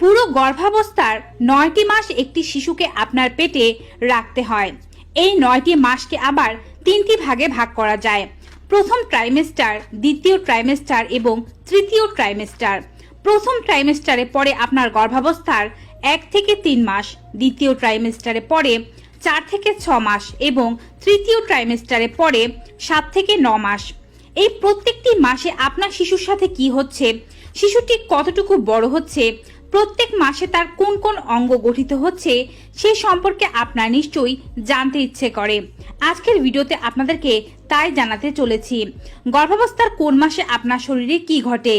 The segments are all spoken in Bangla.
পুরো গর্ভাবস্থার নয়টি মাস একটি শিশুকে আপনার পেটে রাখতে হয়। এই নয়টি মাসকে আবার তিনটি ভাগে ভাগ করা যায়। প্রথম ট্রাইমেস্টার দ্বিতীয় ট্রাইমেস্টার এবং তৃতীয় ট্রাইমেস্টার প্রথম ট্রাইমেস্টারে পরে আপনার গর্ভাবস্থার এক থেকে তিন মাস, দ্বিতীয় ট্রাইমেস্টারে পরে চার থেকে ছ মাস এবং তৃতীয় ট্রাইমেস্টারে পরে সাত থেকে ন মাস। এই প্রত্যেকটি মাসে আপনার শিশুর সাথে কি হচ্ছে? শিশুটি কতটুকু বড় হচ্ছে? প্রত্যেক মাসে তার কোন কোন অঙ্গ গঠিত হচ্ছে, সে সম্পর্কে আপনার নিশ্চয়ই জানতে ইচ্ছে করে। আজকের ভিডিওতে আপনাদেরকে তাই জানাতে চলেছি, গর্ভাবস্থার কোন মাসে আপনার শরীরে কি ঘটে,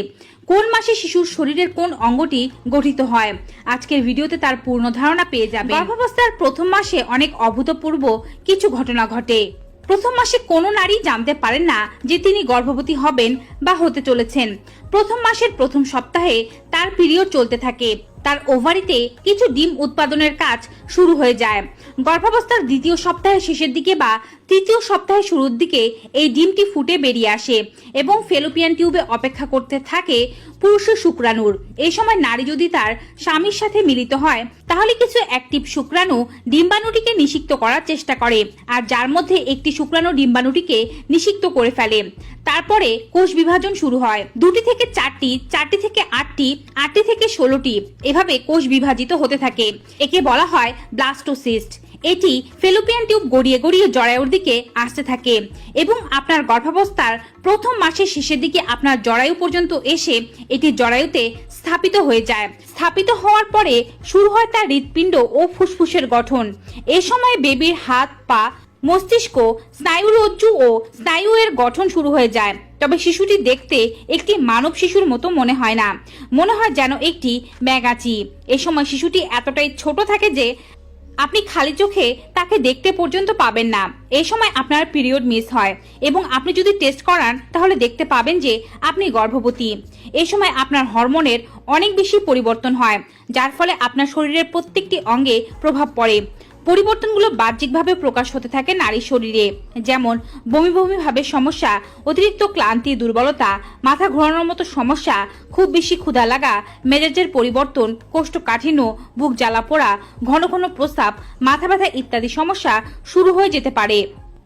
কোন মাসে শিশুর শরীরের কোন অঙ্গটি গঠিত হয়, আজকের ভিডিওতে তার পূর্ণ ধারণা পেয়ে যাবে গর্ভাবস্থার প্রথম মাসে অনেক অভূতপূর্ব কিছু ঘটনা ঘটে। প্রথম মাসে কোনো নারী জানতে পারেন না যে তিনি গর্ভবতী হবেন বা হতে চলেছেন। প্রথম মাসের প্রথম সপ্তাহে তার পিরিয়ড চলতে থাকে। তার ওভারিতে কিছু ডিম উৎপাদনের কাজ শুরু হয়ে যায়। গর্ভাবস্থার দ্বিতীয় সপ্তাহের শেষের দিকে বা তৃতীয় সপ্তাহের শুরুর দিকে এই ডিমটি ফুটে বেরিয়ে আসে এবং ফেলোপিয়ান টিউবে অপেক্ষা করতে থাকে পুরুষের শুক্রাণুর। এই সময় নারী যদি তার স্বামীর সাথে মিলিত হয়, তাহলে কিছু অ্যাক্টিভ শুক্রাণু ডিম্বাণুটিকে নিষিক্ত করার চেষ্টা করে আর যার মধ্যে একটি শুক্রাণু ডিম্বাণুটিকে নিষিক্ত করে ফেলে। তারপরে কোষ বিভাজন শুরু হয়। দুটি থেকে চারটি চারটি থেকে আটটি আটটি থেকে ষোলোটি এভাবে কোষ বিভাজিত হতে থাকে। একে বলা হয় ব্লাস্টোসিস্ট। এটি ফেলোপিয়ান টিউব গড়িয়ে গড়িয়ে জরায়ুর দিকে আসতে থাকে এবং আপনার গর্ভাবস্থার প্রথম মাসের শেষের দিকে আপনার জরায়ু পর্যন্ত এসে এটি জরায়ুতে স্থাপিত হয়ে যায়। স্থাপিত হওয়ার পরে শুরু হয় তার হৃৎপিণ্ড ও ফুসফুসের গঠন। এ সময় বেবির হাত, পা, মস্তিষ্ক স্নায়ুরজ্জু ও স্নায়ু এর গঠন শুরু হয়ে যায়। তবে শিশুটি দেখতে একটি মানব শিশুর মতো মনে হয় না। মনে হয় যেন একটি ম্যাগাচি এ সময় শিশুটি এতটাই ছোট থাকে যে আপনি খালি চোখে তাকে দেখতে পর্যন্ত পাবেন না। এই সময় আপনার পিরিয়ড মিস হয় এবং আপনি যদি টেস্ট করান, তাহলে দেখতে পাবেন যে আপনি গর্ভবতী। এই সময় আপনার হরমোনের অনেক বেশি পরিবর্তন হয়, যার ফলে আপনার শরীরের প্রত্যেকটি অঙ্গে প্রভাব পড়ে। পরিবর্তনগুলো বাহ্যিকভাবে প্রকাশ হতে থাকে নারীর শরীরে। যেমন, বমি বমি সমস্যা, অতিরিক্ত ক্লান্তি, দুর্বলতা, মাথা ঘোরানোর মতো সমস্যা, খুব বেশি ক্ষুধা লাগা, মেজাজের পরিবর্তন, কোষ্ঠকাঠিন্য, বুক জ্বালা পোড়া, ঘন ঘন প্রস্রাব, মাথা ব্যথা ইত্যাদি সমস্যা শুরু হয়ে যেতে পারে।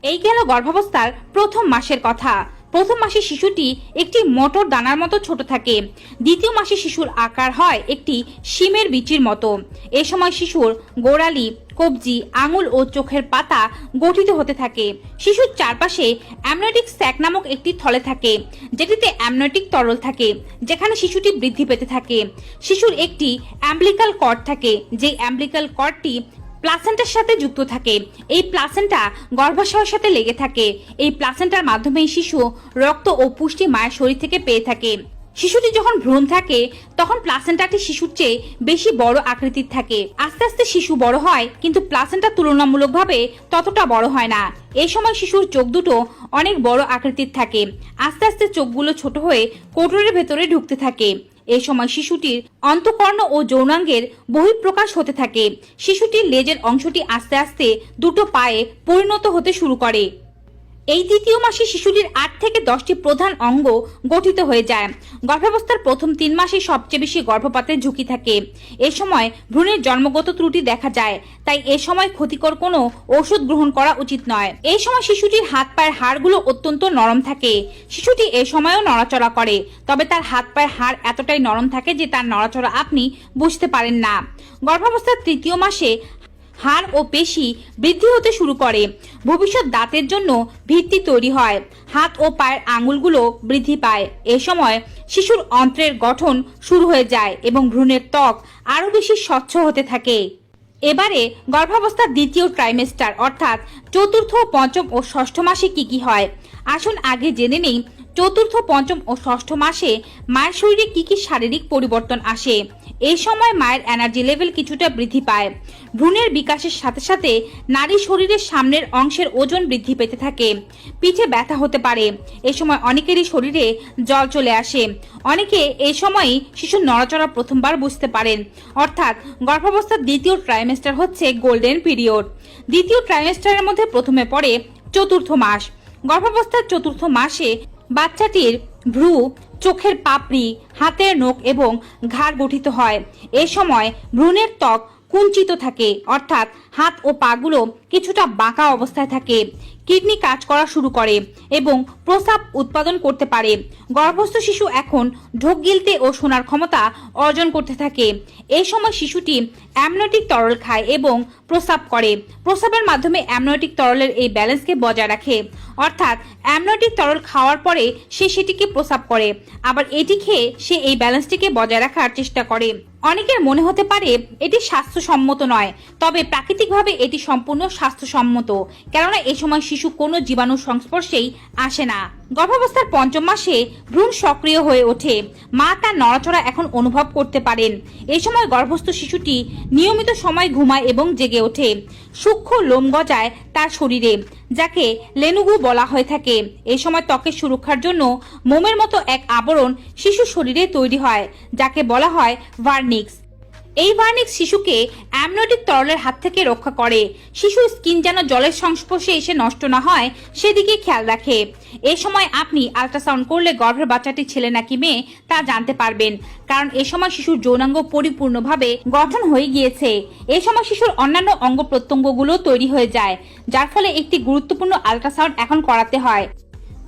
এই গেল গর্ভাবস্থার প্রথম মাসের কথা। প্রথম মাসে শিশুটি একটি মটর দানার মতো ছোট থাকে। দ্বিতীয় মাসে শিশুর আকার হয় একটি শিমের বিচির মতো। এ সময় শিশুর গোড়ালি কবজি, আঙুল ও চোখের পাতা গঠিত হতে থাকে। শিশুর চারপাশে অ্যামনোটিক স্যাক নামক একটি থলে থাকে, যেটিতে অ্যামনোটিক তরল থাকে, যেখানে শিশুটি বৃদ্ধি পেতে থাকে। শিশুর একটি অ্যাম্বলিকাল কর্ড থাকে, যে অ্যাম্বলিকাল কর্ডটি প্লাসেন্টার সাথে যুক্ত থাকে। এই প্লাসেন্টা গর্ভাশয়ের সাথে লেগে থাকে। এই প্লাসেন্টার মাধ্যমেই শিশু রক্ত ও পুষ্টি মায়ের শরীর থেকে পেয়ে থাকে। শিশুটি যখন ভ্রূণ থাকে, তখন প্লাসেন্টাটি শিশুর চেয়ে বেশি বড় আকৃতির থাকে। আস্তে আস্তে শিশু বড় হয়, কিন্তু প্লাসেন্টা তুলনামূলকভাবে ততটা বড় হয় না। এই সময় শিশুর চোখ দুটো অনেক বড় আকৃতির থাকে। আস্তে আস্তে চোখগুলো ছোট হয়ে কোটরের ভেতরে ঢুকতে থাকে। এই সময় শিশুটির অন্তকর্ণ ও যৌনাঙ্গের বহিঃপ্রকাশ হতে থাকে। শিশুটির লেজের অংশটি আস্তে আস্তে দুটো পায়ে পরিণত হতে শুরু করে। এই দ্বিতীয় মাসে শিশুটির আট থেকে দশটি প্রধান অঙ্গ গঠিত হয়ে যায়। গর্ভাবস্থার প্রথম তিন মাসে সবচেয়ে বেশি গর্ভপাতের ঝুঁকি থাকে। এ সময় ভ্রূণের জন্মগত ত্রুটি দেখা যায়, তাই এ সময় ক্ষতিকর কোনো ওষুধ গ্রহণ করা উচিত নয়। এই সময় শিশুটির হাত পায়ের হাড়গুলো অত্যন্ত নরম থাকে। শিশুটি এ সময়ও নড়াচড়া করে, তবে তার হাত পায়ের হাড় এতটাই নরম থাকে যে তার নড়াচড়া আপনি বুঝতে পারেন না। গর্ভাবস্থার তৃতীয় মাসে হাড় ও পেশি বৃদ্ধি হতে শুরু করে। ভবিষ্যৎ দাঁতের জন্য ভিত্তি তৈরি হয়। হাত ও পায়ের আঙুলগুলো বৃদ্ধি পায়। এ সময় শিশুর অন্ত্রের গঠন শুরু হয়ে যায় এবং ভ্রূণের ত্বক আরও বেশি স্বচ্ছ হতে থাকে। এবারে গর্ভাবস্থার দ্বিতীয় ট্রাইমেস্টার অর্থাৎ চতুর্থ, পঞ্চম ও ষষ্ঠ মাসে কি কি হয়? আসুন আগে জেনে নেই চতুর্থ, পঞ্চম ও ষষ্ঠ মাসে মায়ের শরীরে কি কি শারীরিক পরিবর্তন আসে? এই সময় মায়ের এনার্জি লেভেল কিছুটা বৃদ্ধি পায়। ভ্রূণের বিকাশের সাথে সাথে নারী শরীরের সামনের অংশের ওজন বৃদ্ধি পেতে থাকে। পিঠে ব্যথা হতে পারে। এ সময় অনেকেরই শরীরে জল চলে আসে। অনেকে এই সময়ই শিশুর নড়াচড়া প্রথমবার বুঝতে পারেন। অর্থাৎ গর্ভাবস্থার দ্বিতীয় ট্রাইমেস্টার হচ্ছে গোল্ডেন পিরিয়ড দ্বিতীয় ট্রাইমেস্টারের মধ্যে প্রথমে পড়ে চতুর্থ মাস। গর্ভাবস্থার চতুর্থ মাসে বাচ্চাটির ভ্রু, চোখের পাপড়ি, হাতের নখ এবং ঘাড় গঠিত হয়। এ সময় ভ্রূণের ত্বক কুঞ্চিত থাকে, অর্থাৎ হাত ও পাগুলো কিছুটা বাঁকা অবস্থায় থাকে। কিডনি কাজ করা শুরু করে এবং প্রস্রাব উৎপাদন করতে পারে। গর্ভস্থ শিশু এখন ঢোক গিলতে ও শোনার ক্ষমতা অর্জন করতে থাকে। এই সময় শিশুটি অ্যামনোটিক তরল খায় এবং প্রস্রাব করে। প্রস্রাবের মাধ্যমে অ্যামনোটিক তরলের এই ব্যালেন্সকে বজায় রাখে। অর্থাৎ অ্যামনোটিক তরল খাওয়ার পরে সে সেটিকে প্রস্রাব করে। আবার এটি খেয়ে সে এই ব্যালেন্সটিকে বজায় রাখার চেষ্টা করে। অনেকের মনে হতে পারে এটি স্বাস্থ্যসম্মত নয়, তবে প্রাকৃতিকভাবে এটি সম্পূর্ণ স্বাস্থ্যসম্মত, কেননা এই সময় শিশু কোনো জীবাণুর সংস্পর্শেই আসে না। গর্ভাবস্থার পঞ্চম মাসে ভ্রূণ সক্রিয় হয়ে ওঠে। মা তার নড়াচড়া এখন অনুভব করতে পারেন। এই সময় গর্ভস্থ শিশুটি নিয়মিত সময় ঘুমায় এবং জেগে ওঠে। সূক্ষ্ম লোম গজায় তার শরীরে, যাকে লেনুগু বলা হয়ে থাকে। এই সময় ত্বকের সুরক্ষার জন্য মোমের মতো এক আবরণ শিশুর শরীরে তৈরি হয়, যাকে বলা হয় ভার্নিক্স। এই ভার্নিক শিশুকে অ্যামনোটিক তরলের হাত থেকে রক্ষা করে। শিশুর স্কিন যেন জলের সংস্পর্শে এসে নষ্ট না হয়, সেদিকে খেয়াল রাখে। এ সময় আপনি আল্ট্রাসাউন্ড করলে গর্ভের বাচ্চাটি ছেলে নাকি মেয়ে, তা জানতে পারবেন। কারণ এ সময় শিশুর যৌনাঙ্গ পরিপূর্ণভাবে গঠন হয়ে গিয়েছে। এ সময় শিশুর অন্যান্য অঙ্গ প্রত্যঙ্গগুলো তৈরি হয়ে যায়, যার ফলে একটি গুরুত্বপূর্ণ আল্ট্রাসাউন্ড এখন করাতে হয়।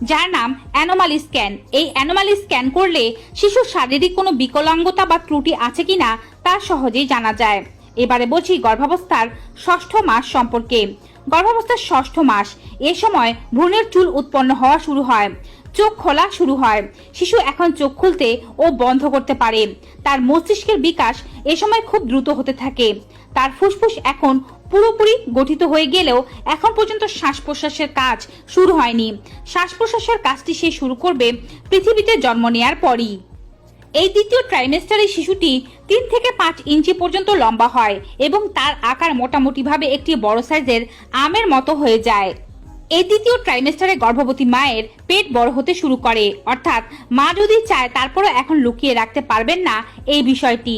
যার নাম অ্যানোমালি স্ক্যান। এই অ্যানোমালি স্ক্যান করলে শিশুর শারীরিক কোনো বিকলাঙ্গতা বা ত্রুটি আছে কিনা তা সহজেই জানা যায়। এবারে বলছি গর্ভাবস্থার ষষ্ঠ মাস সম্পর্কে। গর্ভাবস্থার ষষ্ঠ মাস, এ সময় ভ্রূণের চুল উৎপন্ন হওয়া শুরু হয়, চোখ খোলা শুরু হয়। শিশু এখন চোখ খুলতে ও বন্ধ করতে পারে। তার মস্তিষ্কের বিকাশ এ সময় খুব দ্রুত হতে থাকে। তার ফুসফুস এখন পুরোপুরি গঠিত হয়ে গেলেও এখন পর্যন্ত শ্বাস প্রশ্বাসের কাজ শুরু হয়নি। শ্বাস প্রশ্বাসের কাজটি সে শুরু করবে পৃথিবীতে জন্ম নেয়ার পরই। এই দ্বিতীয় ট্রাইমেস্টারে শিশুটি তিন থেকে পাঁচ ইঞ্চি পর্যন্ত লম্বা হয় এবং তার আকার মোটামুটিভাবে একটি বড় সাইজের আমের মতো হয়ে যায়। এই দ্বিতীয় ট্রাইমেস্টারে গর্ভবতী মায়ের পেট বড় হতে শুরু করে। অর্থাৎ মা যদি চায়, তারপরও এখন লুকিয়ে রাখতে পারবেন না এই বিষয়টি।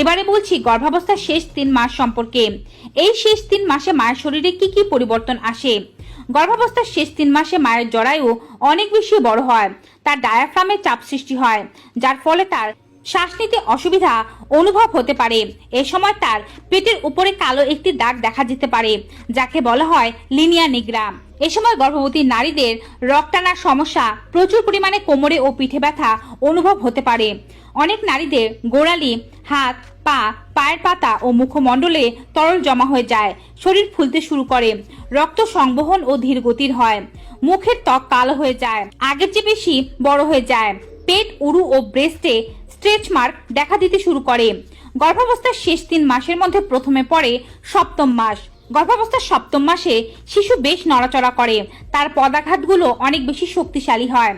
এবারে বলছি গর্ভাবস্থার শেষ তিন মাস সম্পর্কে। এই শেষ তিন মাসে মায়ের শরীরে কি কি পরিবর্তন আসে? গর্ভাবস্থার শেষ তিন মাসে মায়ের জরায়ু অনেক বেশি বড় হয়। তার ডায়াফ্রামে চাপ সৃষ্টি হয়, যার ফলে তার শ্বাস নিতে অসুবিধা অনুভব হতে পারে। এ সময় তার পেটের উপরে কালো একটি দাগ দেখা যেতে পারে, যাকে বলা হয় লিনিয়া নিগ্রা। এ সময় গর্ভবতী নারীদের রক্তানার সমস্যা প্রচুর পরিমাণে কোমরে ও পিঠে ব্যথা অনুভব হতে পারে। অনেক নারীদের গোড়ালি, হাত, পা, পায়ের পাতা ও মুখমণ্ডলে তরল জমা হয়ে যায়, শরীর ফুলতে শুরু করে, রক্ত সংবহন ও ধীর গতির হয়, মুখের ত্বক কালো হয়ে যায়, আগের চেয়ে বেশি বড় হয়ে যায়, পেট, উরু ও ব্রেস্টে স্ট্রেচ মার্ক দেখা দিতে শুরু করে। গর্ভাবস্থার শেষ তিন মাসের মধ্যে প্রথমে পড়ে সপ্তম মাস। গর্ভাবস্থার সপ্তম মাসে শিশু বেশ নড়াচড়া করে। তার পদাঘাতগুলো অনেক বেশি শক্তিশালী হয়।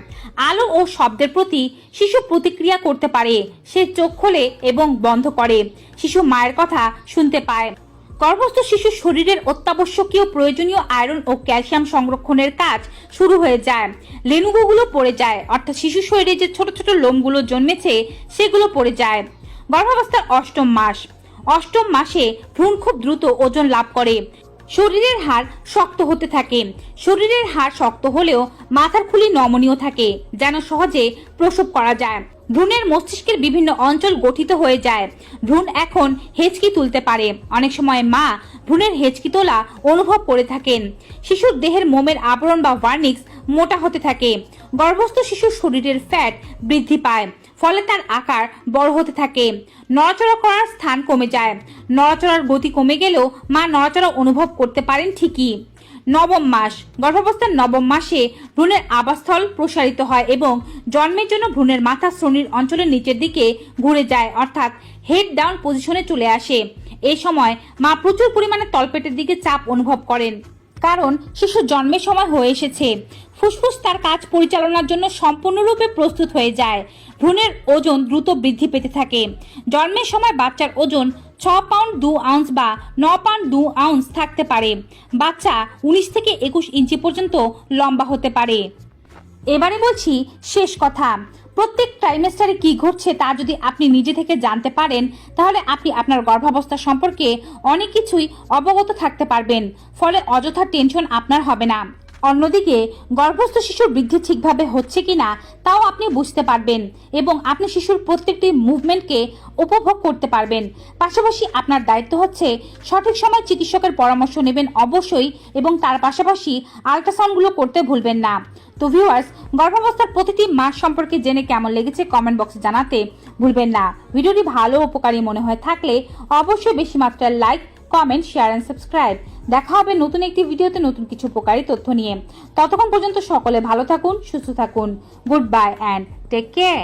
আলো ও শব্দের প্রতি শিশু প্রতিক্রিয়া করতে পারে। সে চোখ খোলে এবং বন্ধ করে। শিশু মায়ের কথা শুনতে পায়। গর্ভস্থ শিশুর শরীরের অত্যাবশ্যকীয় প্রয়োজনীয় আয়রন ও ক্যালসিয়াম সংরক্ষণের কাজ শুরু হয়ে যায়। লেনুগুলো পড়ে যায়, অর্থাৎ শিশু শরীরে যে ছোট ছোট লোমগুলো জন্মেছে, সেগুলো পড়ে যায়। গর্ভাবস্থার অষ্টম মাস। অষ্টম মাসে ভ্রূণ খুব দ্রুত ওজন লাভ করে। শরীরের হাড় শক্ত হতে থাকে। শরীরের হাড় শক্ত হলেও মাথার খুলি নমনীয় থাকে, যেন সহজে প্রসব করা যায়। ভ্রূণের মস্তিষ্কের বিভিন্ন অঞ্চল গঠিত হয়ে যায়। ভ্রূণ এখন হেঁচকি তুলতে পারে। অনেক সময় মা ভ্রূণের হেঁচকি তোলা অনুভব করে থাকেন। শিশুর দেহের মোমের আবরণ বা ভার্নিক্স মোটা হতে থাকে। গর্ভস্থ শিশুর শরীরের ফ্যাট বৃদ্ধি পায়, ফলে তার আকার বড় হতে থাকে। নড়াচড়া করার স্থান কমে যায়। নড়াচড়ার গতি কমে গেলেও মা নড়াচড়া অনুভব করতে পারেন ঠিকই। নবম মাস। গর্ভাবস্থার নবম মাসে ভ্রূণের আবাসস্থল প্রসারিত হয় এবং জন্মের জন্য ভ্রূণের মাথা শ্রোণীর অঞ্চলের নিচের দিকে ঘুরে যায়, অর্থাৎ হেড ডাউন পজিশনে চলে আসে। এই সময় মা প্রচুর পরিমাণে তলপেটের দিকে চাপ অনুভব করেন, কারণ শিশু জন্মের সময় হয়ে এসেছে। ফুসফুস তার কাজ পরিচালনার জন্য সম্পূর্ণরূপে প্রস্তুত হয়ে যায়। ভ্রূণের ওজন দ্রুত বৃদ্ধি পেতে থাকে। জন্মের সময় বাচ্চার ওজন ছ পাউন্ড দু আউন্স বা ন পাউন্ড দু আউন্স থাকতে পারে। বাচ্চা উনিশ থেকে একুশ ইঞ্চি পর্যন্ত লম্বা হতে পারে। এবারে বলছি শেষ কথা। প্রত্যেক ট্রাইমেস্টারে কি ঘটছে তা যদি আপনি নিজে থেকে জানতে পারেন, তাহলে আপনি আপনার গর্ভাবস্থা সম্পর্কে অনেক কিছুই অবগত থাকতে পারবেন। ফলে অযথা টেনশন আপনার হবে না। অন্যদিকে, গর্ভস্থ শিশুর বৃদ্ধি ঠিকভাবে হচ্ছে কিনা, তাও আপনি বুঝতে পারবেন এবং আপনি শিশুর প্রত্যেকটি মুভমেন্টকে উপভোগ করতে পারবেন। পাশাপাশি আপনার দায়িত্ব হচ্ছে সঠিক সময় চিকিৎসকের পরামর্শ নেবেন অবশ্যই এবং তার পাশাপাশি আলট্রাসাউন্ডগুলো করতে ভুলবেন না। তো ভিউয়ার্স, গর্ভাবস্থার প্রতিটি মাস সম্পর্কে জেনে কেমন লেগেছে কমেন্ট বক্সে জানাতে ভুলবেন না। ভিডিওটি ভালো উপকারী মনে হয়ে থাকলে অবশ্যই বেশি মাত্রায় like, comment, share and subscribe দেখা হবে নতুন একটি ভিডিওতে নতুন কিছু উপকারী তথ্য নিয়ে। ততক্ষণ পর্যন্ত সকলে ভালো থাকুন, সুস্থ থাকুন। Good bye and take care